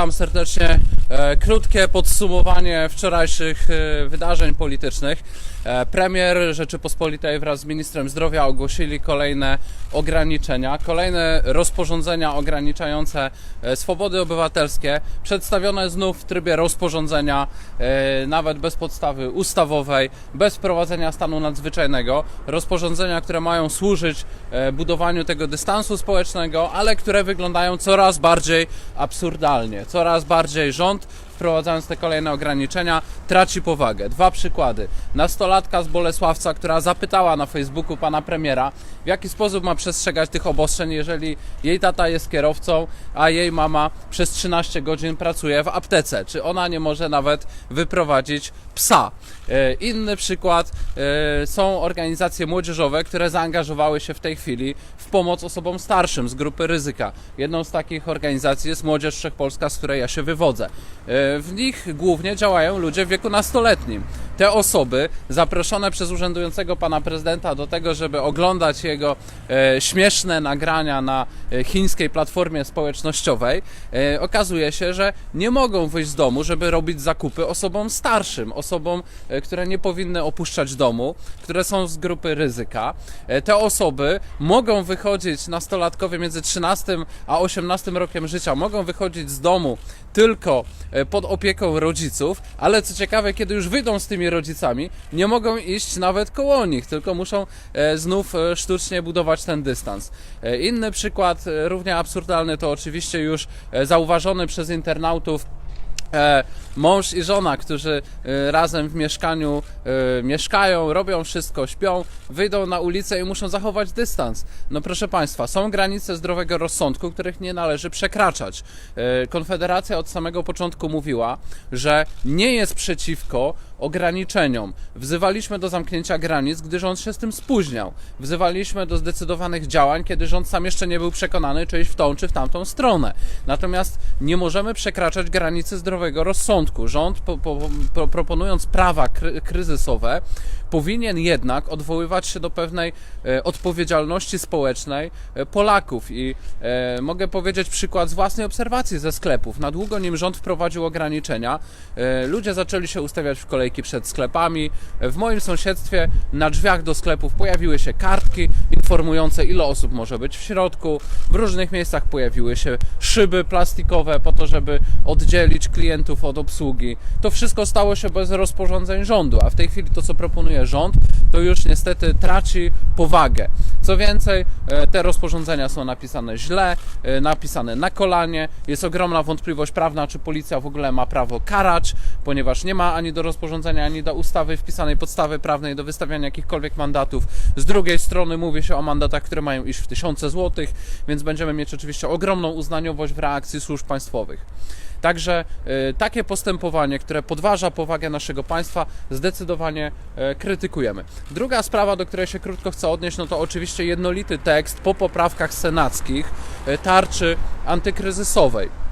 Witam serdecznie. E, Krótkie podsumowanie wczorajszych e, wydarzeń politycznych. E, Premier Rzeczypospolitej wraz z ministrem zdrowia ogłosili kolejne ograniczenia, kolejne rozporządzenia ograniczające e, swobody obywatelskie, przedstawione znów w trybie rozporządzenia, e, nawet bez podstawy ustawowej, bez wprowadzenia stanu nadzwyczajnego. Rozporządzenia, które mają służyć budowaniu tego dystansu społecznego, ale które wyglądają coraz bardziej absurdalnie. Coraz bardziej rząd, wprowadzając te kolejne ograniczenia, traci powagę. Dwa przykłady. Nastolatka z Bolesławca, która zapytała na Facebooku pana premiera, w jaki sposób ma przestrzegać tych obostrzeń, jeżeli jej tata jest kierowcą, a jej mama przez 13 godzin pracuje w aptece. Czy ona nie może nawet wyprowadzić psa? E, Inny przykład e, są organizacje młodzieżowe, które zaangażowały się w tej chwili w pomoc osobom starszym z grupy ryzyka. Jedną z takich organizacji jest Młodzież Wszechpolska, z której ja się wywodzę. E, W nich głównie działają ludzie w wieku nastoletnim. Te osoby zaproszone przez urzędującego pana prezydenta do tego, żeby oglądać jego e, śmieszne nagrania na e, chińskiej platformie społecznościowej, e, okazuje się, że nie mogą wyjść z domu, żeby robić zakupy osobom starszym, osobom, e, które nie powinny opuszczać domu, które są z grupy ryzyka. E, Te osoby mogą wychodzić, nastolatkowie między 13 a 18 rokiem życia, mogą wychodzić z domu tylko e, pod opieką rodziców, ale co ciekawe, kiedy już wyjdą z tymi rodzicami, nie mogą iść nawet koło nich, tylko muszą e, znów e, sztucznie budować ten dystans. Inny przykład, równie absurdalny, to oczywiście już zauważony przez internautów mąż i żona, którzy e, razem w mieszkaniu e, mieszkają, robią wszystko, śpią, wyjdą na ulicę i muszą zachować dystans. No proszę Państwa, są granice zdrowego rozsądku, których nie należy przekraczać. E, Konfederacja od samego początku mówiła, że nie jest przeciwko ograniczeniom. Wzywaliśmy do zamknięcia granic, gdy rząd się z tym spóźniał. Wzywaliśmy do zdecydowanych działań, kiedy rząd sam jeszcze nie był przekonany, czy iść w tą, czy w tamtą stronę. Natomiast nie możemy przekraczać granicy zdrowego rozsądku. Rząd, po, po, pro, proponując prawa kry, kryzysowe, powinien jednak odwoływać się do pewnej e, odpowiedzialności społecznej e, Polaków. I e, mogę powiedzieć przykład z własnej obserwacji ze sklepów. Na długo nim rząd wprowadził ograniczenia, ludzie zaczęli się ustawiać w kolejki przed sklepami. W moim sąsiedztwie na drzwiach do sklepów pojawiły się kartki informujące, ile osób może być w środku. W różnych miejscach pojawiły się szyby plastikowe po to, żeby oddzielić klientów od obsługi. To wszystko stało się bez rozporządzeń rządu, a w tej chwili to, co proponuje rząd, to już niestety traci powagę. Co więcej, e, te rozporządzenia są napisane źle, e, napisane na kolanie. Jest ogromna wątpliwość prawna, czy policja w ogóle ma prawo karać, ponieważ nie ma ani do rozporządzenia, ani do ustawy wpisanej podstawy prawnej do wystawiania jakichkolwiek mandatów. Z drugiej strony mówi się o mandatach, które mają iść w tysiące złotych, więc będziemy mieć oczywiście ogromną uznaniowość w reakcji służb państwowych. Także e, takie postępowanie, które podważa powagę naszego państwa, zdecydowanie e, krytykujemy. Druga sprawa, do której się krótko chcę odnieść, no to oczywiście jednolity tekst po poprawkach senackich e, tarczy antykryzysowej.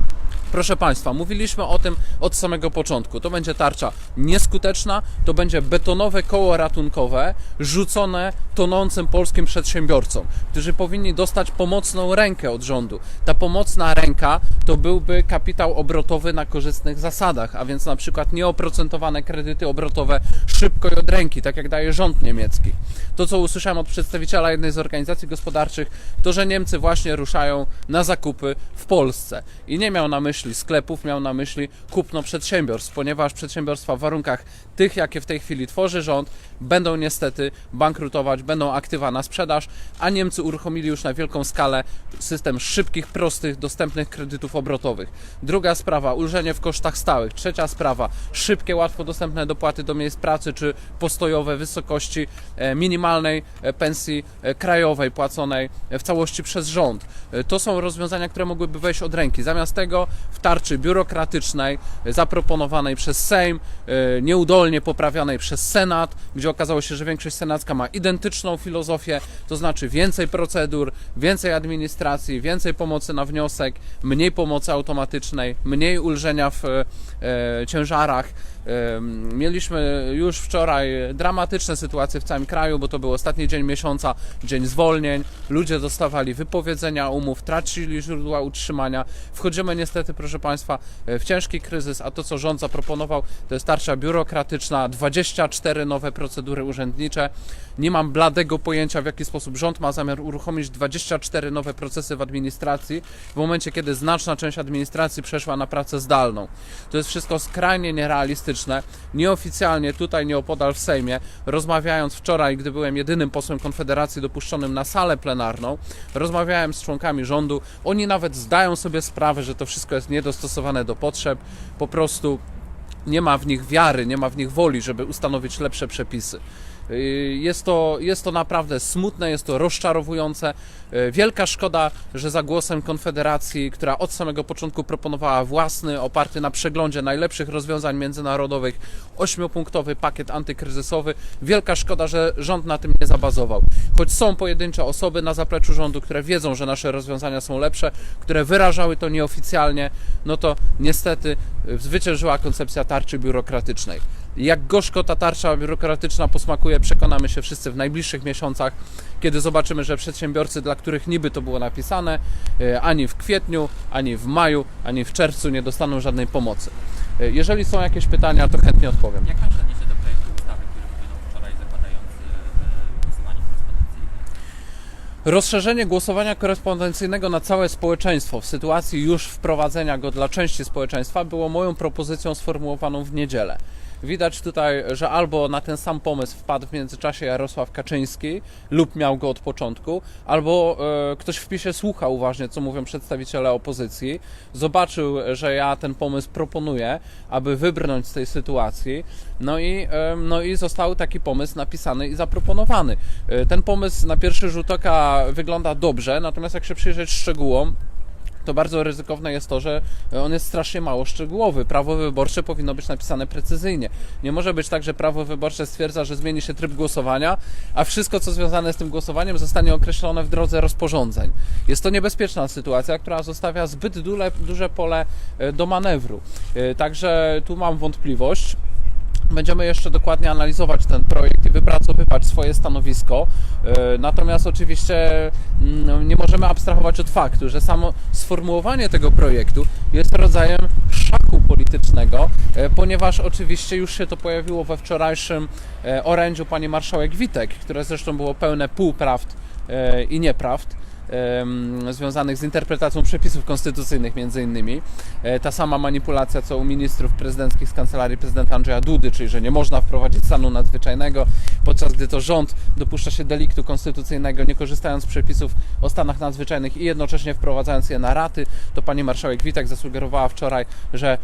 Proszę Państwa, mówiliśmy o tym od samego początku. To będzie tarcza nieskuteczna, to będzie betonowe koło ratunkowe rzucone tonącym polskim przedsiębiorcom, którzy powinni dostać pomocną rękę od rządu. Ta pomocna ręka to byłby kapitał obrotowy na korzystnych zasadach, a więc na przykład nieoprocentowane kredyty obrotowe szybko i od ręki, tak jak daje rząd niemiecki. To, co usłyszałem od przedstawiciela jednej z organizacji gospodarczych, to, że Niemcy właśnie ruszają na zakupy w Polsce. I nie miał na myśli sklepów, miał na myśli kupno przedsiębiorstw, ponieważ przedsiębiorstwa w warunkach tych, jakie w tej chwili tworzy rząd, będą niestety bankrutować, będą aktywa na sprzedaż, a Niemcy uruchomili już na wielką skalę system szybkich, prostych, dostępnych kredytów obrotowych. Druga sprawa, ulżenie w kosztach stałych. Trzecia sprawa, szybkie, łatwo dostępne dopłaty do miejsc pracy, czy postojowe wysokości e, minimalnej e, pensji e, krajowej płaconej w całości przez rząd. To są rozwiązania, które mogłyby wejść od ręki. Zamiast tego w tarczy biurokratycznej zaproponowanej przez Sejm, e, poprawianej przez Senat, gdzie okazało się, że większość senacka ma identyczną filozofię, to znaczy więcej procedur, więcej administracji, więcej pomocy na wniosek, mniej pomocy automatycznej, mniej ulżenia w e, ciężarach. E, Mieliśmy już wczoraj dramatyczne sytuacje w całym kraju, bo to był ostatni dzień miesiąca, dzień zwolnień, ludzie dostawali wypowiedzenia umów, tracili źródła utrzymania. Wchodzimy niestety, proszę Państwa, w ciężki kryzys, a to, co rząd zaproponował, to jest tarcza biurokratyczna, 24 nowe procedury urzędnicze. Nie mam bladego pojęcia, w jaki sposób rząd ma zamiar uruchomić 24 nowe procesy w administracji, w momencie, kiedy znaczna część administracji przeszła na pracę zdalną. To jest wszystko skrajnie nierealistyczne. Nieoficjalnie tutaj, nieopodal w Sejmie, rozmawiając wczoraj, gdy byłem jedynym posłem Konfederacji dopuszczonym na salę plenarną, rozmawiałem z członkami rządu. Oni nawet zdają sobie sprawę, że to wszystko jest niedostosowane do potrzeb. Po prostu nie ma w nich wiary, nie ma w nich woli, żeby ustanowić lepsze przepisy. Yy, Jest to, jest to naprawdę smutne, jest to rozczarowujące. Yy, Wielka szkoda, że za głosem Konfederacji, która od samego początku proponowała własny, oparty na przeglądzie najlepszych rozwiązań międzynarodowych, ośmiopunktowy pakiet antykryzysowy, wielka szkoda, że rząd na tym nie zabazował. Choć są pojedyncze osoby na zapleczu rządu, które wiedzą, że nasze rozwiązania są lepsze, które wyrażały to nieoficjalnie, no to niestety yy, zwyciężyła koncepcja tarczy biurokratycznej. Jak gorzko ta tarcza biurokratyczna posmakuje, przekonamy się wszyscy w najbliższych miesiącach, kiedy zobaczymy, że przedsiębiorcy, dla których niby to było napisane, e, ani w kwietniu, ani w maju, ani w czerwcu nie dostaną żadnej pomocy. E, Jeżeli są jakieś pytania, to chętnie odpowiem. Jak pan się do projektu ustawy, który wpłynął wczoraj zakładający e, głosowanie korespondencyjne? Rozszerzenie głosowania korespondencyjnego na całe społeczeństwo w sytuacji już wprowadzenia go dla części społeczeństwa było moją propozycją sformułowaną w niedzielę. Widać tutaj, że albo na ten sam pomysł wpadł w międzyczasie Jarosław Kaczyński lub miał go od początku, albo e, ktoś w PiSie słucha uważnie, co mówią przedstawiciele opozycji, zobaczył, że ja ten pomysł proponuję, aby wybrnąć z tej sytuacji, no i, e, no i został taki pomysł napisany i zaproponowany. E, ten pomysł na pierwszy rzut oka wygląda dobrze, natomiast jak się przyjrzeć szczegółom, to bardzo ryzykowne jest to, że on jest strasznie mało szczegółowy. Prawo wyborcze powinno być napisane precyzyjnie. Nie może być tak, że prawo wyborcze stwierdza, że zmieni się tryb głosowania, a wszystko, co związane z tym głosowaniem, zostanie określone w drodze rozporządzeń. Jest to niebezpieczna sytuacja, która zostawia zbyt duże, duże pole e, do manewru. E, Także tu mam wątpliwość. Będziemy jeszcze dokładnie analizować ten projekt i wypracowywać swoje stanowisko. E, Natomiast oczywiście mm, nie możemy abstrahować od faktu, że samo sformułowanie tego projektu jest rodzajem szachu politycznego, e, ponieważ oczywiście już się to pojawiło we wczorajszym e, orędziu pani marszałek Witek, które zresztą było pełne półprawd i nieprawd związanych z interpretacją przepisów konstytucyjnych między innymi. E, Ta sama manipulacja co u ministrów prezydenckich z kancelarii prezydenta Andrzeja Dudy, czyli że nie można wprowadzić stanu nadzwyczajnego, podczas gdy to rząd dopuszcza się deliktu konstytucyjnego, nie korzystając z przepisów o stanach nadzwyczajnych i jednocześnie wprowadzając je na raty, to pani marszałek Witek zasugerowała wczoraj, że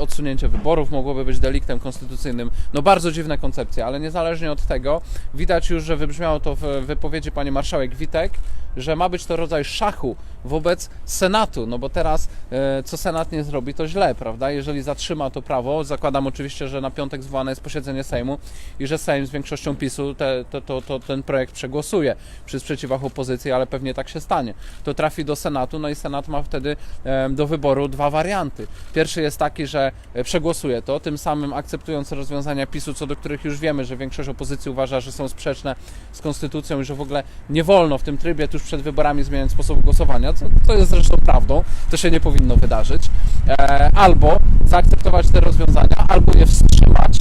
odsunięcie wyborów mogłoby być deliktem konstytucyjnym. No bardzo dziwne koncepcje, ale niezależnie od tego widać już, że wybrzmiało to w wypowiedzi pani marszałek Witek, że ma być to rodzaj szachu wobec Senatu, no bo teraz e, co Senat nie zrobi, to źle, prawda? Jeżeli zatrzyma to prawo, zakładam oczywiście, że na piątek zwołane jest posiedzenie Sejmu i że Sejm z większością PiSu te, to, to, to, ten projekt przegłosuje przy sprzeciwach opozycji, ale pewnie tak się stanie. To trafi do Senatu, no i Senat ma wtedy e, do wyboru dwa warianty. Pierwszy jest taki, że przegłosuje to, tym samym akceptując rozwiązania PiSu, co do których już wiemy, że większość opozycji uważa, że są sprzeczne z konstytucją i że w ogóle nie wolno w tym trybie tuż przed wyborami zmieniać sposobu głosowania, co to jest zresztą prawdą, to się nie powinno wydarzyć, e, albo zaakceptować te rozwiązania, albo je wstrzymać,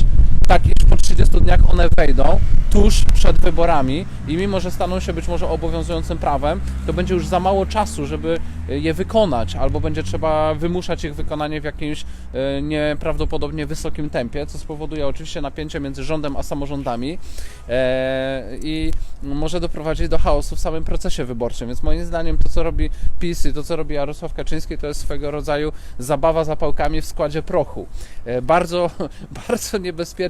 tak iż po 30 dniach one wejdą tuż przed wyborami i mimo, że staną się być może obowiązującym prawem, to będzie już za mało czasu, żeby je wykonać, albo będzie trzeba wymuszać ich wykonanie w jakimś e, nieprawdopodobnie wysokim tempie, co spowoduje oczywiście napięcie między rządem a samorządami e, i może doprowadzić do chaosu w samym procesie wyborczym. Więc moim zdaniem to, co robi PiS i to, co robi Jarosław Kaczyński, to jest swego rodzaju zabawa zapałkami w składzie prochu. E, Bardzo, bardzo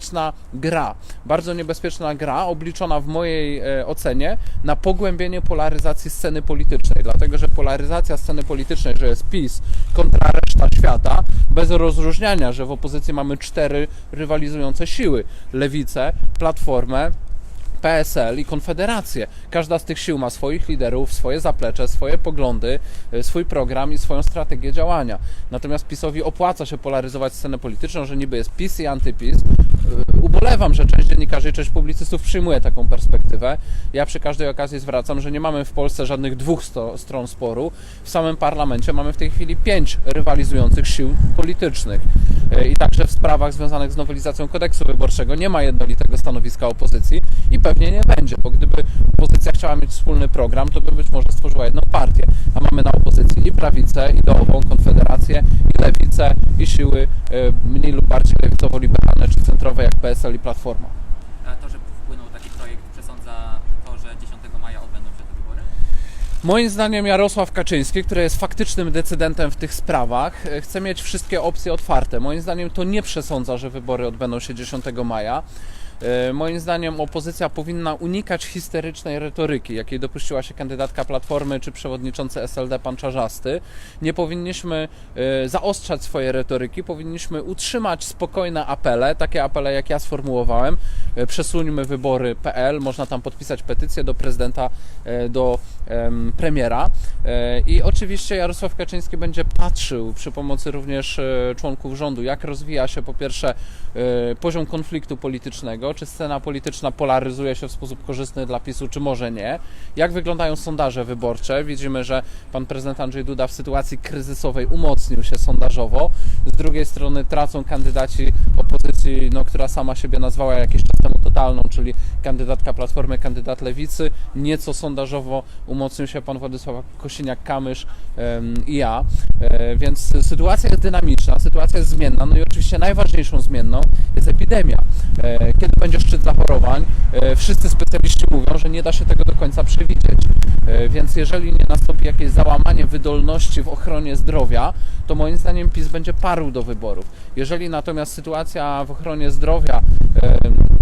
niebezpieczna gra. Bardzo niebezpieczna gra, obliczona w mojej e, ocenie na pogłębienie polaryzacji sceny politycznej. Dlatego, że polaryzacja sceny politycznej, że jest PiS kontra reszta świata, bez rozróżniania, że w opozycji mamy cztery rywalizujące siły: lewicę, platformę, PSL i Konfederację. Każda z tych sił ma swoich liderów, swoje zaplecze, swoje poglądy, y, swój program i swoją strategię działania. Natomiast PiSowi opłaca się polaryzować scenę polityczną, że niby jest PiS i antyPiS. Ubolewam, że część dziennikarzy i część publicystów przyjmuje taką perspektywę. Ja przy każdej okazji zwracam, że nie mamy w Polsce żadnych dwóch sto, stron sporu. W samym parlamencie mamy w tej chwili pięć rywalizujących sił politycznych. E, I także w sprawach związanych z nowelizacją kodeksu wyborczego nie ma jednolitego stanowiska opozycji i pewnie nie będzie, bo gdyby opozycja chciała mieć wspólny program, to by być może stworzyła jedną partię. A mamy na opozycji i prawicę, ideową, konfederację, i lewicę, i siły e, mniej lub bardziej lewicowo-liberalne czy centrowe jak PSL i Platforma. A to, że wpłynął taki projekt, przesądza to, że 10 maja odbędą się te wybory? Moim zdaniem Jarosław Kaczyński, który jest faktycznym decydentem w tych sprawach, e, chce mieć wszystkie opcje otwarte. Moim zdaniem to nie przesądza, że wybory odbędą się 10 maja. E, Moim zdaniem opozycja powinna unikać histerycznej retoryki, jakiej dopuściła się kandydatka Platformy czy przewodniczący SLD pan Czarzasty. Nie powinniśmy e, zaostrzać swojej retoryki, powinniśmy utrzymać spokojne apele, takie apele jak ja sformułowałem. E, Przesuńmy wybory.pl, można tam podpisać petycję do prezydenta, do em, premiera. I oczywiście Jarosław Kaczyński będzie patrzył przy pomocy również członków rządu, jak rozwija się po pierwsze poziom konfliktu politycznego, czy scena polityczna polaryzuje się w sposób korzystny dla PiSu, czy może nie. Jak wyglądają sondaże wyborcze? Widzimy, że pan prezydent Andrzej Duda w sytuacji kryzysowej umocnił się sondażowo. Z drugiej strony tracą kandydaci opozycji, no, która sama siebie nazwała jakiś czas temu totalną, czyli kandydatka Platformy, kandydat Lewicy. Nieco sondażowo umocnił się pan Władysław Kosiniak-Kamysz em, i ja. E, więc sytuacja jest dynamiczna, sytuacja jest zmienna. No i oczywiście najważniejszą zmienną jest epidemia. E, Kiedy będzie szczyt zachorowań, e, wszyscy specjaliści mówią, że nie da się tego do końca przewidzieć. E, Więc jeżeli nie nastąpi jakieś załamanie wydolności w ochronie zdrowia, to moim zdaniem PiS będzie parł do wyborów. Jeżeli natomiast sytuacja w ochronie zdrowia e,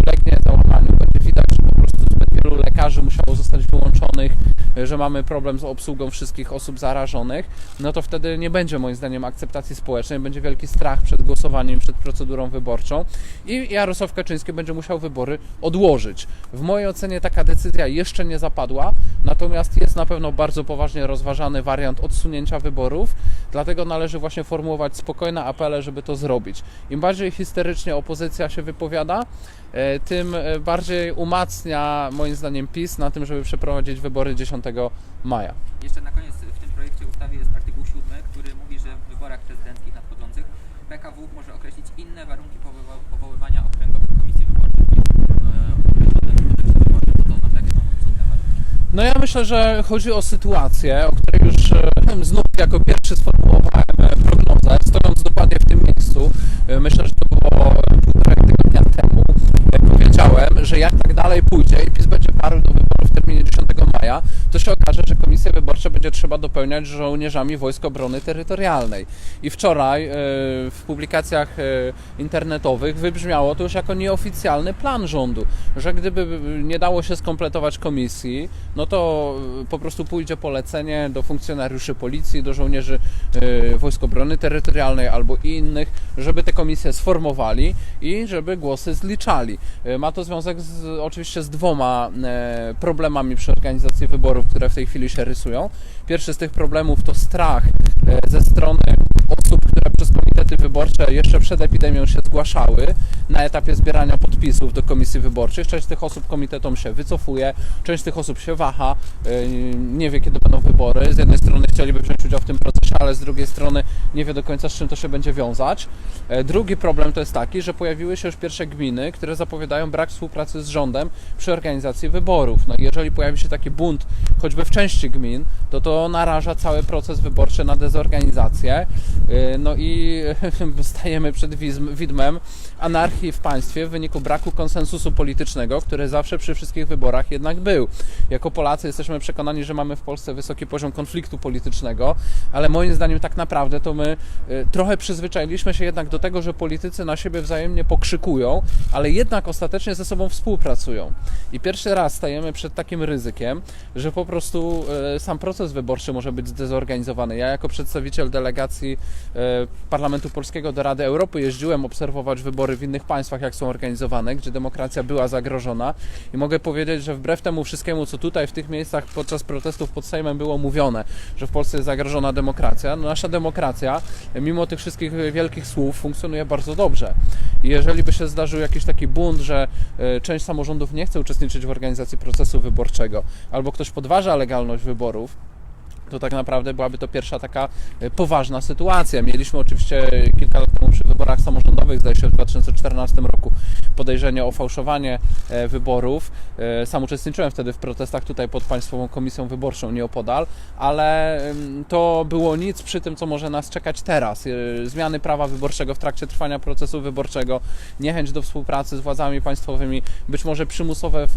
ulegnie załamaniu, będzie widać, że po prostu zbyt wielu lekarzy musiało zostać wyłączonych, że mamy problem z obsługą wszystkich osób zarażonych, no to wtedy nie będzie moim zdaniem akceptacji społecznej, będzie wielki strach przed głosowaniem, przed procedurą wyborczą i Jarosław Kaczyński będzie musiał wybory odłożyć. W mojej ocenie taka decyzja jeszcze nie zapadła, natomiast jest na pewno bardzo poważnie rozważany wariant odsunięcia wyborów, dlatego należy właśnie formułować spokojne apele, żeby to zrobić. Im bardziej histerycznie opozycja się wypowiada, e, tym e, bardziej umacnia moim zdaniem PiS na tym, żeby przeprowadzić wybory 10 maja. Jeszcze na koniec w tym projekcie ustawy jest artykuł 7, który mówi, że w wyborach prezydenckich nadchodzących PKW może określić inne warunki powoła- powoływania okręgowych komisji wyborczych niż e, określone w kodeksie wyborczym. Co to oznacza? Jakie są te warunki? No ja myślę, że chodzi o sytuację, o której już e, znów jako pierwszy sformułowałem e, prognozę, stojąc dokładnie w tym miejscu. E, Myślę, że to było półtorej tygodnia temu. Powiedziałem, że jak tak dalej pójdzie i PiS będzie parł do wyborów w terminie 10 maja, to się okaże, że komisje wyborcze będzie trzeba dopełniać żołnierzami Wojsk Obrony Terytorialnej. I wczoraj e, w publikacjach e, internetowych wybrzmiało to już jako nieoficjalny plan rządu, że gdyby nie dało się skompletować komisji, no to e, po prostu pójdzie polecenie do funkcjonariuszy policji, do żołnierzy e, Wojsk Obrony Terytorialnej albo innych, żeby te komisje sformowali i żeby głosy zliczali. E, Ma to związek z, oczywiście z dwoma e, problemami przy organizacji wyborów, które w tej chwili się rysują. Pierwszy z tych problemów to strach e, ze strony osób, które przez wyborcze jeszcze przed epidemią się zgłaszały na etapie zbierania podpisów do komisji wyborczych. Część tych osób komitetom się wycofuje, część tych osób się waha, e, nie wie kiedy będą wybory. Z jednej strony chcieliby wziąć udział w tym procesie, ale z drugiej strony nie wie do końca z czym to się będzie wiązać. E, Drugi problem to jest taki, że pojawiły się już pierwsze gminy, które zapowiadają brak współpracy z rządem przy organizacji wyborów. No jeżeli pojawi się taki bunt choćby w części gmin, to to naraża cały proces wyborczy na dezorganizację. Yy, No i stajemy przed widmem anarchii w państwie w wyniku braku konsensusu politycznego, który zawsze przy wszystkich wyborach jednak był. Jako Polacy jesteśmy przekonani, że mamy w Polsce wysoki poziom konfliktu politycznego, ale moim zdaniem tak naprawdę to my y, trochę przyzwyczailiśmy się jednak do tego, że politycy na siebie wzajemnie pokrzykują, ale jednak ostatecznie ze sobą współpracują. I pierwszy raz stajemy przed takim ryzykiem, że po prostu y, sam proces wyborczy może być zdezorganizowany. Ja jako przedstawiciel delegacji y, Parlamentu Polskiego do Rady Europy jeździłem obserwować wybory w innych państwach, jak są organizowane, gdzie demokracja była zagrożona i mogę powiedzieć, że wbrew temu wszystkiemu, co tutaj w tych miejscach podczas protestów pod Sejmem było mówione, że w Polsce jest zagrożona demokracja? No nasza demokracja, mimo tych wszystkich wielkich słów, funkcjonuje bardzo dobrze. I jeżeli by się zdarzył jakiś taki bunt, że e, część samorządów nie chce uczestniczyć w organizacji procesu wyborczego, albo ktoś podważa legalność wyborów, to tak naprawdę byłaby to pierwsza taka e, poważna sytuacja. Mieliśmy oczywiście kilka lat temu przy wyborach samorządowych, zdaje się w 2014 roku, podejrzenie o fałszowanie e, wyborów. E, Sam uczestniczyłem wtedy w protestach tutaj pod Państwową Komisją Wyborczą nieopodal, ale to było nic przy tym, co może nas czekać teraz. Zmiany prawa wyborczego w trakcie trwania procesu wyborczego, niechęć do współpracy z władzami państwowymi, być może przymusowe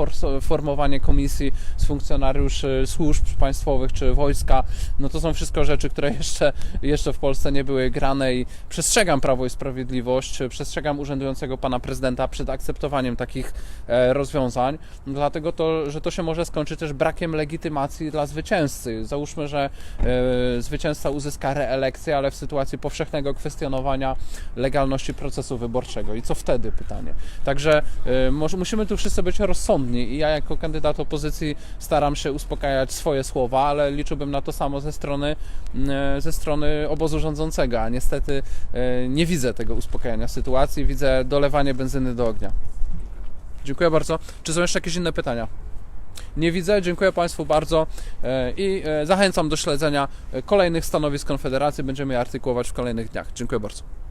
formowanie komisji z funkcjonariuszy służb państwowych czy wojska. No to są wszystko rzeczy, które jeszcze, jeszcze w Polsce nie były grane i przestrzegam Prawo i Sprawiedliwość, przestrzegam urzędującego pana prezydenta przed akceptowaniem takich e, rozwiązań, dlatego to, że to się może skończyć też brakiem legitymacji dla zwycięzcy. Załóżmy, że e, zwycięzca uzyska reelekcję, ale w sytuacji powszechnego kwestionowania legalności procesu wyborczego. I co wtedy? Pytanie. Także e, musimy tu wszyscy być rozsądni i ja jako kandydat opozycji staram się uspokajać swoje słowa, ale liczyłbym na to samo ze strony, e, ze strony obozu rządzącego, a niestety e, nie widzę tego uspokajania sytuacji, widzę dolewanie benzyny do ognia. Dziękuję bardzo. Czy są jeszcze jakieś inne pytania? Nie widzę, dziękuję Państwu bardzo e, i zachęcam do śledzenia kolejnych stanowisk Konfederacji. Będziemy je artykułować w kolejnych dniach. Dziękuję bardzo.